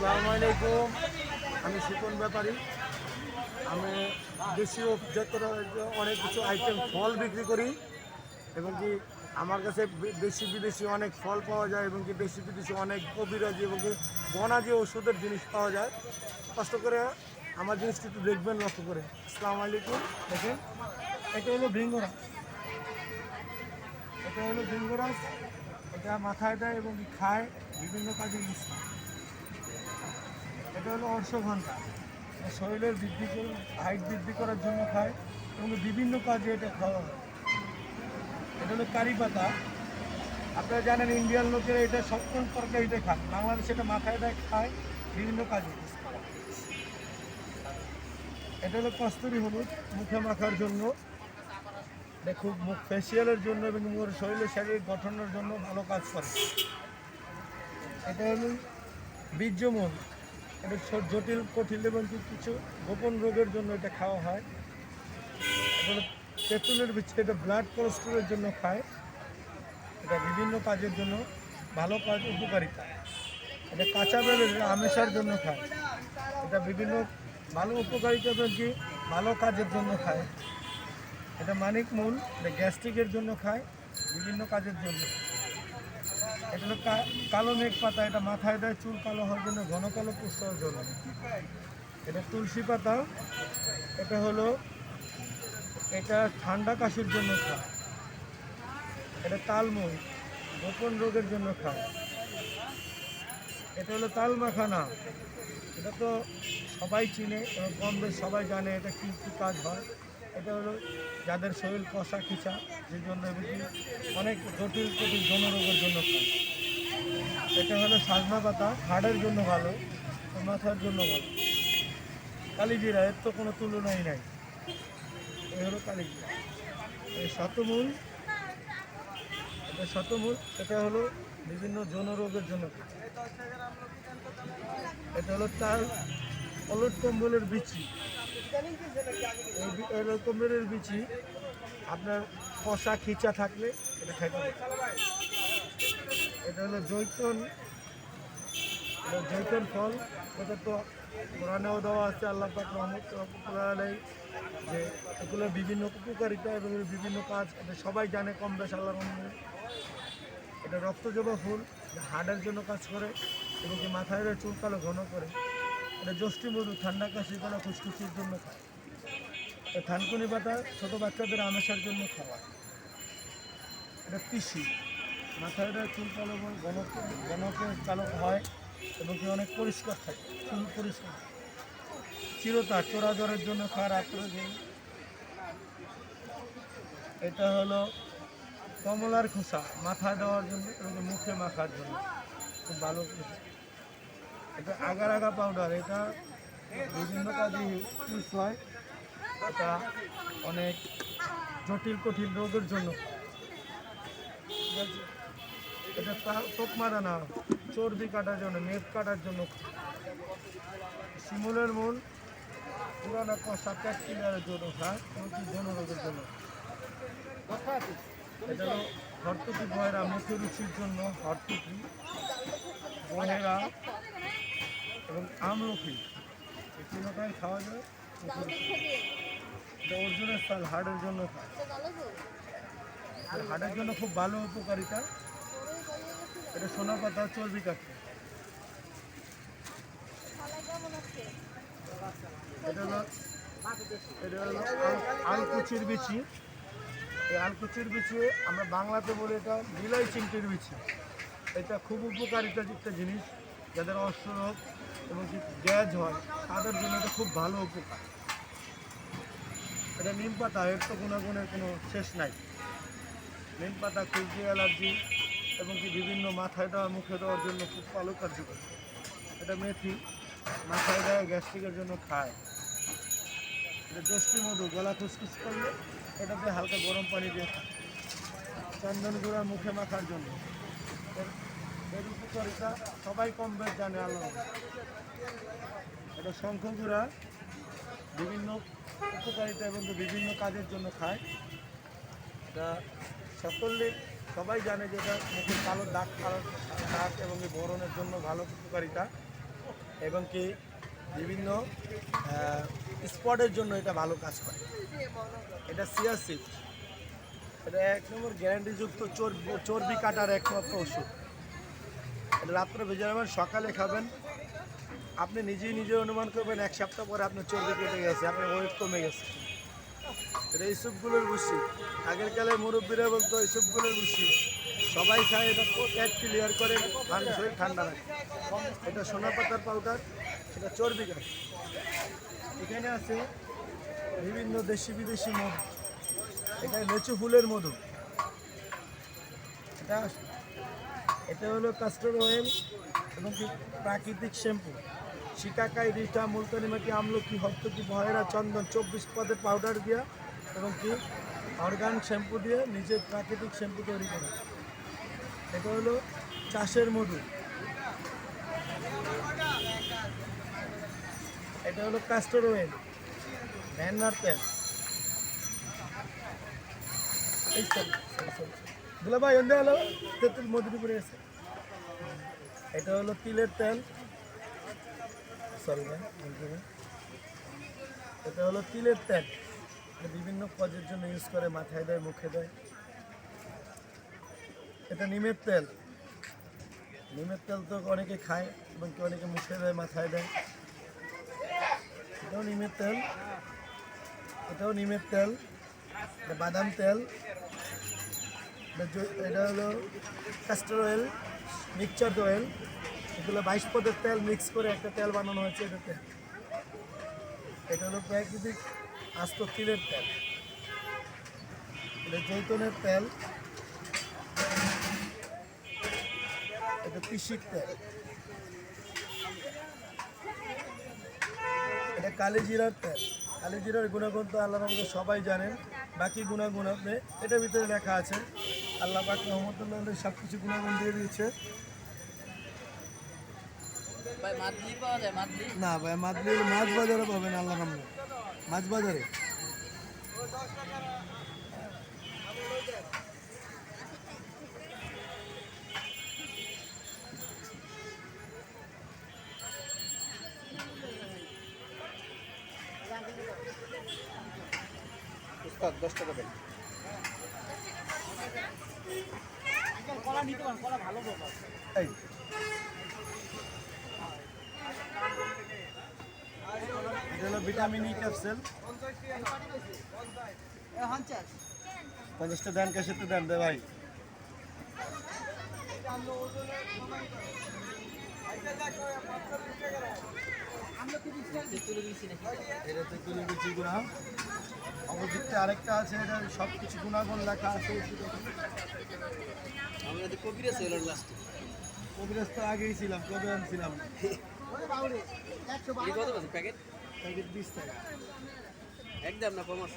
আসসালামু আলাইকুম। আমি শিকন ব্যাপারী। আমি দেশীয় জাতের অনেক কিছু আইটেম ফল বিক্রি করি এবং কি আমার কাছে বে- দেশি বিদেশি অনেক ফল পাওয়া যায় এবং কি দেশি বিদেশি অনেক কবিরাজি এবং কি বনাজি ওষুধের জিনিস পাওয়া যায়। কষ্ট করে আমার জিনিসটি একটু দেখবেন, লক্ষ্য করে। আসসালামু আলাইকুম। দেখেন, এটা হলো ভৃঙ্গরাজ। এটা হলো ভৃঙ্গরাজ। এটা মাথায় দেয় এবং খায় বিভিন্ন কাজে ইউজ করে এটা হলো অর্শঘণ্টা এটা শরীরের বৃদ্ধি করে হাইট বৃদ্ধি করার জন্য খায় এবং বিভিন্ন কাজে এটা খাওয়া হয়। এটা হলো কারি পাতা। আপনারা জানেন ইন্ডিয়ান লোকেরা এটা সপ্তম তরকারিতে খায়। বাংলাদেশে এটা মাথায় দেয়, খায় বিভিন্ন কাজে। এটা হলো কস্তুরি হলুদ, মুখে মাখার জন্য। এটা খুব মুখ ফেসিয়ালের জন্য এবং মুখের শরীরের শারীরিক গঠনের জন্য ভালো কাজ করে। এটা হলো বীর্যমূল এটা জটিল, কঠিন এবং কিছু গোপন রোগের জন্য এটা খাওয়া হয়। তেঁতুলের বিচ্ছে এটা ব্লাড কোলেস্ট্রলের জন্য খায়। এটা বিভিন্ন কাজের জন্য ভালো কাজ, উপকারিতা। এটা কাঁচা বেলের আমেশার জন্য খায়। এটা বিভিন্ন ভালো উপকারিতা কি ভালো কাজের জন্য খায়। এটা মানিক মূল, এটা গ্যাস্ট্রিকের জন্য খায়, বিভিন্ন কাজের জন্য। এটা হলো কালো মেঘ পাতা এটা মাথায় দেয় চুল কালো হওয়ার জন্য, ঘন কালো পুষ্ট হওয়ার জন্য। এটা তুলসী পাতা, এটা হলো, এটা ঠান্ডা কাশির জন্য খায়। এটা তালমুল গোপন রোগের জন্য খায়। এটা হলো তাল মাখানা এটা তো সবাই চিনে, এবং কম বেশ সবাই জানে এটা কী কী কাজ হয়। এটা হলো যাদের শরীর কষা খিচা, যে জন্য অনেক জটিল জটিল জনরোগের জন্য এটা হলো সাজনা পাতা, হাড়ের জন্য ভালো, মাথার জন্য ভালো। কালিজিরা, এর তো কোনো তুলনাই নাই। এই হলো কালিজিরা। এই শতমূল, এটা শতমূল, এটা হলো বিভিন্ন জনরোগের জন্য এটা হলো তার অলট কম্বলের বিচি। এই বিচি, আপনার কষা খিচা থাকলে এটা খাইতে এটা হলো জৈতন জৈতন ফল। এটা তো কোরআনেও দেওয়া আছে, আল্লাহ পাক যে এগুলো বিভিন্ন উপকারিতা এবং বিভিন্ন কাজ এটা সবাই জানে কম বেশ আল্লাহ রহমতে এটা রক্তজবা ফুল হাড়ের জন্য কাজ করে এবং কি মাথায় এর চুল কালো ঘন করে। এটা যষ্টি মধু ঠান্ডা কাশি করা ফুসফুসির জন্য খায়। থানকুনি পাতা ছোটো বাচ্চাদের আমেশার জন্য খাওয়া। এটা পিসি মাথায় এটা চুল কালো ঘনক ঘনকে কালো হয় এবং কি অনেক পরিষ্কার থাকে, চুল পরিষ্কার। চিরতা, চোরা জ্বরের জন্য খাওয়ার আত্মর জন্য এটা হলো কমলার খোসা, মাথায় দেওয়ার জন্য, এবং মুখে মাখার জন্য। খুব ভালো। এটা আগার আগা পাউডার এটা বিভিন্ন কাজে ইউজ হয়। এটা অনেক জটিল, কঠিন রোগের জন্য। এটা তা- তোকমা দানা চর্বি কাটার জন্য, মেদ কাটার জন্য। শিমুলের মূল পুরানা কষা প্যাট ক্লিয়ারের জন্য খায় এমনকি জনরোগের জন্য। এটা হলো হরতুকি বহেরা মুখে রুচির জন্য হরতুকি বহেরা এবং আমলকি এই তিনটাই খাওয়া যায়। এটা অর্জুনের ফল হাড়ের জন্য হাড়ের জন্য খুব ভালো উপকারিতা। এটা সোনা পাতা, চর্বি কাটতে এটা হলো এটা হলো আল- আলকুচির বিচি। এই আলকুচির বিচি আমরা বাংলাতে বলি এটা বিলাই চিংটির বিচি। এটা খুব উপকারিতা একটা জিনিস। যাদের অশ্বরোগ এবং কি গ্যাস হয়, তাদের জন্য এটা খুব ভালো উপকার। এটা নিম পাতা, এর তো গুণাগুণের কোনো শেষ নাই। নিম পাতা খুঁজে অ্যালার্জি এবং কি বিভিন্ন মাথায় দেওয়া, মুখে দেওয়ার জন্য খুব ভালো কার্যকর এটা মেথি, মাথায় দেওয়া গ্যাস্ট্রিকের জন্য খায়। এটা দশটি মধু, গলা খুসখুস করলে এটাতে হালকা গরম পানি দিয়ে খায়। চন্দন গুঁড়া মুখে মাখার জন্য। এর- উপকারিতা সবাই কম বেশ জানে আল্লাহ এটা শঙ্খ বিভিন্ন উপকারিতা এবং বিভিন্ন কাজের জন্য খায়। এটা সকলে, সবাই জানে যে এটা মুখে কালো দাগ কালো দাগ এবং এই বরণের জন্য ভালো উপকারিতা এবং কি বিভিন্ন স্পটের জন্য এটা ভালো কাজ করে। এটা সিয়াসিড। এটা এক নম্বর গ্যারান্টিযুক্ত চর্বি চর্বি কাটার একমাত্র ওষুধ। রাত্রে ভেজে নেবেন, সকালে খাবেন। আপনি নিজেই নিজে অনুমান করবেন, এক সপ্তাহ পরে আপনার চর্বি কেটে গেছে, আপনার ওয়েট কমে গেছে। এটা ইসুপগুলোর বুসি আগের কালে মুরব্বীরা বলতো ইসুপগুলোর বুসি সবাই খায়, এটা পেট ক্লিয়ার করে ঠান্ডা শরীর ঠান্ডা রাখে। এটা সোনা পাতার পাউডার এটা চর্বি গাছ এখানে আছে বিভিন্ন দেশি বিদেশি মধু। এটা লেচু ফুলের মধু। এটা এটা হলো কাস্টার অয়েল এবং প্রাকৃতিক শ্যাম্পু। শিকাকাই রিটা মুলতানি মাটি, আমলকি হপ্তকি ভয়রা, চন্দন, চব্বিশ পদের পাউডার দিয়া এবং কি অর্গান শ্যাম্পু দিয়ে নিজের প্রাকৃতিক শ্যাম্পু তৈরি করা। এটা হলো চাষের মধু। এটা হলো কাস্টার অয়েল ভ্যানার তেল। এই sorry, sorry, sorry. ভাই অন্ধে হলো তেঁতুল মধুর উপরে আছে। এটা হলো তিলের তেল। সরি ভাই এটা হলো তিলের তেল। বিভিন্ন কাজের জন্য ইউজ করে মাথায় দেয় মুখে দেয়। এটা নিমের তেল। নিমের তেল তো অনেকে খায় এবং কি অনেকে মুখে দেয় মাথায় দেয়। এটাও নিমের তেল। এটাও নিমের তেল। বাদাম তেল। এটা হলো ক্যাস্টর অয়েল মিক্সচার অয়েল এগুলো বাইশ পদের তেল মিক্স করে একটা তেল বানানো হয়েছে এটা তেল এটা হলো প্রাকৃতিক আস্ত তিলের তেল। এটা জৈতনের তেল। এটা পিসির তেল। এটা কালি জিরার তেল। কালি জিরার গুণাগুণ তো আল্লাহ সবাই জানেন। বাকি গুণাগুণ আপনি এটার ভিতরে লেখা আছে। আল্লাহ পাক রহমতুল্লাহ সব কিছু গুণাগুণ দিয়ে দিয়েছে। ভাই মাদলি পাওয়া যায় মাদলি না ভাই মাদলি মাছ বাজারে পাবেন আল্লাহ রহমত। মাছ বাজারে। দশ টাকা দেন কলা নিতে পারেন কলা ভালো পাবো এই এটা হলো ভিটামিন ই ক্যাপসুল পঞ্চাশটা দেন ক্যাশে তো দেন দে ভাই। নাকি এটাতে তুলে দিচ্ছি গুণা অপোজিটে আরেকটা আছে এটা সব কিছু গুণাগুণ লেখা আছে। আমরা তো কবিরাজ লাস্টে কবিরাজ তো আগেই ছিলাম কবে আনছিলাম কত প্যাকেট? প্যাকেট বিশ টাকা। একদম না কমার্স?